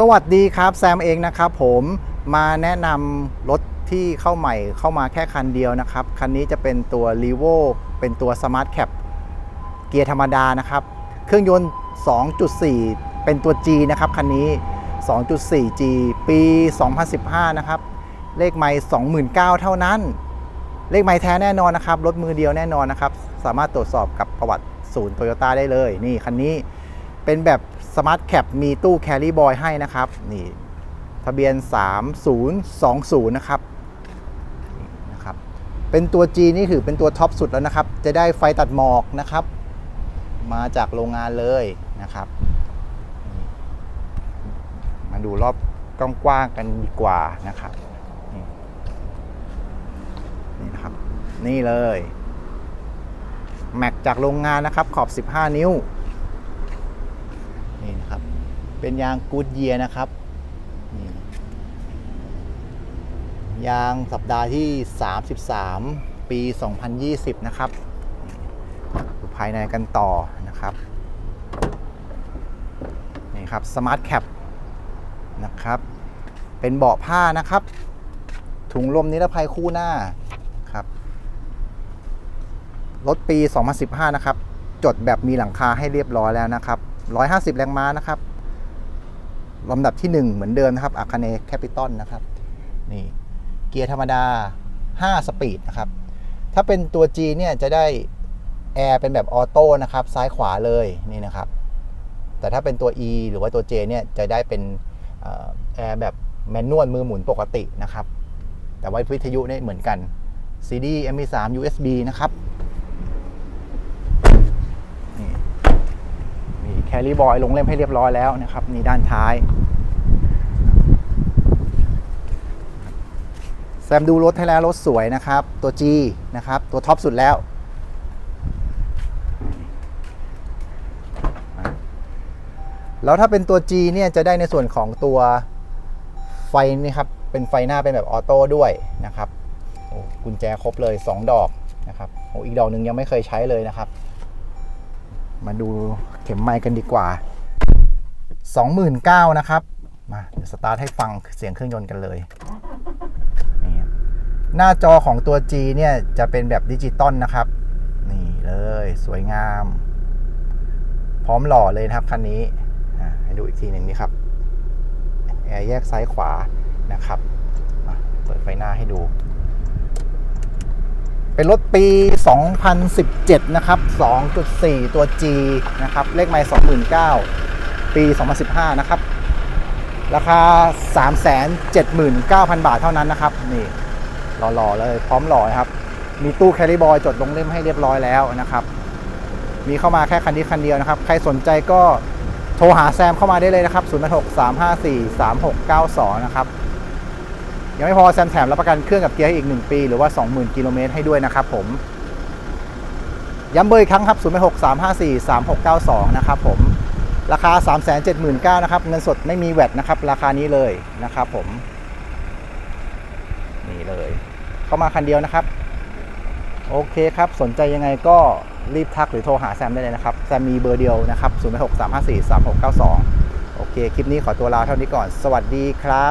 สวัสดีครับแซมเองนะครับผมมาแนะนำรถที่เข้าใหม่เข้ามาแค่คันเดียวนะครับ คันนี้จะเป็นตัว r e v o เป็นตัว Smart Cap เกียร์ธรรมดานะครับ เครื่องยนต์ 2.4 เป็นตัว G นะครับคันนี้ 2.4G ปี 2015 นะครับ เลขไม่29,000 เท่านั้น เลขไม่แท้แน่นอนนะครับ รถมือเดียวแน่นอนนะครับ สามารถตรวจสอบกับประวัติศูนย์โตโยต้าได้เลย นี่คันนี้เป็นแบบ Smart Cap มีตู้ Carry Boy ให้นะครับ นี่ทะเบียน 3020 นะครับนะครับ เป็นตัว G นี่คือเป็นตัวท็อปสุดแล้วนะครับ จะได้ไฟตัดหมอกนะครับ มาจากโรงงานเลยนะครับ มาดูรอบกว้างๆกันดีกว่านะครับ นี่นี่นะครับ นี่เลย แม็กจากโรงงานนะครับขอบ 15 นิ้ว นี่นะครับ เป็นยางกูดเยียนะครับนี่ยางสัปดาห์ที่ 33 ปี 2020 นะครับดูภายในกันต่อนะครับ นี่ครับ Smart Cap นะครับ เป็นเบาะผ้านะครับ ถุงลมนิรภัยคู่หน้าครับ รถปี 2015 นะครับ จดแบบมีหลังคาให้เรียบร้อยแล้วนะครับ 150 แรงม้านะครับลำดับที่ 1 เหมือนเดิมนะครับอาคาเนแคปิตอลนะครับนี่เกียร์ธรรมดา 5 สปีดนะครับ ถ้าเป็นตัว G เนี่ยจะได้แอร์เป็นแบบออโต้นะครับ ซ้ายขวาเลยนี่นะครับ แต่ถ้าเป็นตัว E หรือว่าตัว J เนี่ยจะได้เป็นแอร์แบบแมนนวลมือหมุนปกตินะครับ แต่ว่าวิทยุเนี่ยเหมือนกัน CD MP3 USB นะครับ นี่มีแคล รี่บอยลงเล่มให้เรียบร้อยแล้วนะครับนี่ด้านท้ายแซมดูรถให้แล้วรถสวยนะครับ ตัว G นะครับ ตัวท็อปสุดแล้ว แล้วถ้าเป็นตัว G เนี่ยจะได้ในส่วนของตัวไฟนี่ครับ เป็นไฟหน้าเป็นแบบออโต้ด้วยนะครับกุญแจครบเลย 2 ดอกนะครับโอ้อีกดอกหนึ่งยังไม่เคยใช้เลยนะครับ มาดูเข็มไมค์กันดีกว่า 29,000นะครับ มาเดี๋ยวสตาร์ทให้ฟังเสียงเครื่องยนต์กันเลยนี่ครับหน้าจอของตัว G เนี่ย จะเป็นแบบดิจิตอลนะครับ นี่เลยสวยงาม พร้อมหล่อเลยนะครับคันนี้ ให้ดูอีกทีหนึ่งนี่ครับ แอร์แยกซ้ายขวานะครับ เปิดไฟหน้าให้ดู เป็นรถปี 2017 นะครับ 2.4 ตัว G นะครับ เลขไมล์29,000 ปี 2015 นะครับ ราคา 379,000 บาทเท่านั้นนะครับ นี่หล่อๆ เลย พร้อมหล่อครับ มีตู้แคริบอยจดลงเล่มให้เรียบร้อยแล้วนะครับ มีเข้ามาแค่คันนี้คันเดียวนะครับ ใครสนใจก็โทรหาแซมเข้ามาได้เลยนะครับ 0 6 3 5 4 3 6 9 2 นะครับ ยังไม่พอแซมแถมรับประกันเครื่องกับเกียร์ให้อีก 1 ปี หรือว่า 20,000 กิโลเมตรให้ด้วยนะครับผมย้ำเบอร์อีกครั้งครับ 0 6 3 5 4 3 6 9 2 นะครับผม ราคา 379,000นะครับ เงินสดไม่มีแวตนะครับ ราคานี้เลยนะครับผม นี่เลย เข้ามาคันเดียวนะครับ โอเคครับ สนใจยังไงก็รีบทักหรือโทรหาแซมได้เลยนะครับ แซมมีเบอร์เดียวนะครับ 0 6 3 5 4 3 6 9 2 โอเค คลิปนี้ขอตัวลาเท่านี้ก่อน สวัสดีครับ